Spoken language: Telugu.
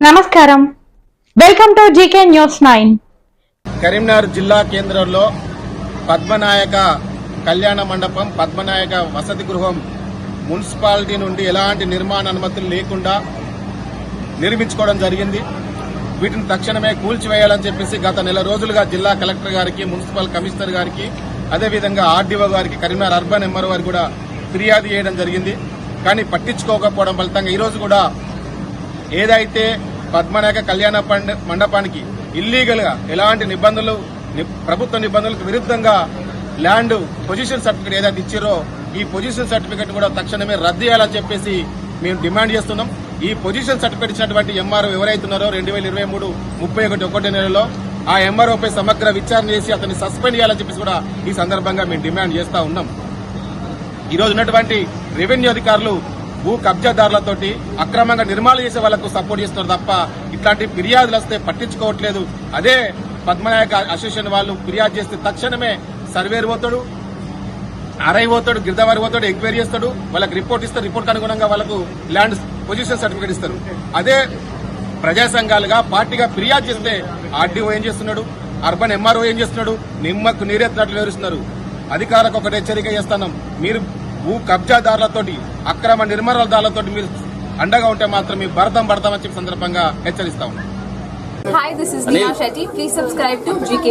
నమస్కారం. Welcome to GK news nine. Karimnagar జిల్లా కేంద్రంలో పద్మనాయక కళ్యాణ మండపం పద్మనాయక వసతి గృహం మున్సిపాలిటీ నుండి ఎలాంటి నిర్మాణ అనుమతులు లేకుండా నిర్మించుకోవడం జరిగింది. వీటిని తక్షణమే కూల్చివేయాలని చెప్పేసి గత నెల రోజులుగా జిల్లా కలెక్టర్ గారికి మున్సిపల్ కమిషనర్ గారికి అదేవిధంగా ఆర్డీఓ గారికి కరీంనగర్ అర్బన్ ఎంఆర్ఓ గారికి కూడా ఫిర్యాదు చేయడం జరిగింది. కానీ పట్టించుకోకపోవడం ఫలితంగా ఈరోజు కూడా ఏదైతే పద్మనాయక కళ్యాణ పండ- మండపానికి ఇల్లీగల్గా ఎలాంటి నిబంధనలు ప్రభుత్వ నిబంధనలకు విరుద్ధంగా ల్యాండ్ పొజిషన్ సర్టిఫికేట్ ఏదైతే ఇచ్చారో ఈ పొజిషన్ సర్టిఫికేట్ కూడా తక్షణమే రద్దు చేయాలని చెప్పేసి మేము డిమాండ్ చేస్తున్నాం. ఈ పొజిషన్ సర్టిఫికేట్ ఇచ్చినటువంటి ఎంఆర్ఓ ఎవరైతున్నారో రెండు వేల ఇరవై మూడు ముప్పై ఒకటి ఒకటి నెలలో ఆ ఎంఆర్ఓపై సమగ్ర విచారణ చేసి అతన్ని సస్పెండ్ చేయాలని చెప్పేసి కూడా ఈ సందర్భంగా మేము డిమాండ్ చేస్తా ఉన్నాం. ఈ రోజు ఉన్నటువంటి రెవెన్యూ అధికారులు భూ కబ్జాదారులతోటి అక్రమంగా నిర్మాణాలు చేసే వాళ్ళకు సపోర్ట్ చేస్తున్నారు తప్ప ఇట్లాంటి ఫిర్యాదులు వస్తే పట్టించుకోవట్లేదు. అదే పద్మనాయక అసోసియేషన్ వాళ్ళు ఫిర్యాదు చేస్తే తక్షణమే సర్వేర్ పోతాడు అరై పోతాడు గిరిదవారి పోతాడు ఎంక్వైరీ చేస్తాడు వాళ్ళకి రిపోర్ట్ ఇస్తారు రిపోర్ట్ అనుగుణంగా వాళ్ళకు ల్యాండ్ పొజిషన్ సర్టిఫికేట్ ఇస్తారు. అదే ప్రజా సంఘాలుగా పార్టీగా ఫిర్యాదు చేస్తే ఆర్డీఓ ఏం చేస్తున్నాడు అర్బన్ ఎంఆర్ఓ ఏం చేస్తున్నాడు నిమ్మకు నీరెత్తినట్లు వివరిస్తున్నారు. అధికారులకు ఒకటి హెచ్చరిక చేస్తున్నాం మీరు భూ కబ్జాదారులతో అక్రమ నిర్మల నిర్మలదారులతో మీరు అండగా ఉంటే మాత్రం మీ భరతం భరతం అని సందర్భంగా హెచ్చరిస్తాం hi this please subscribe to GK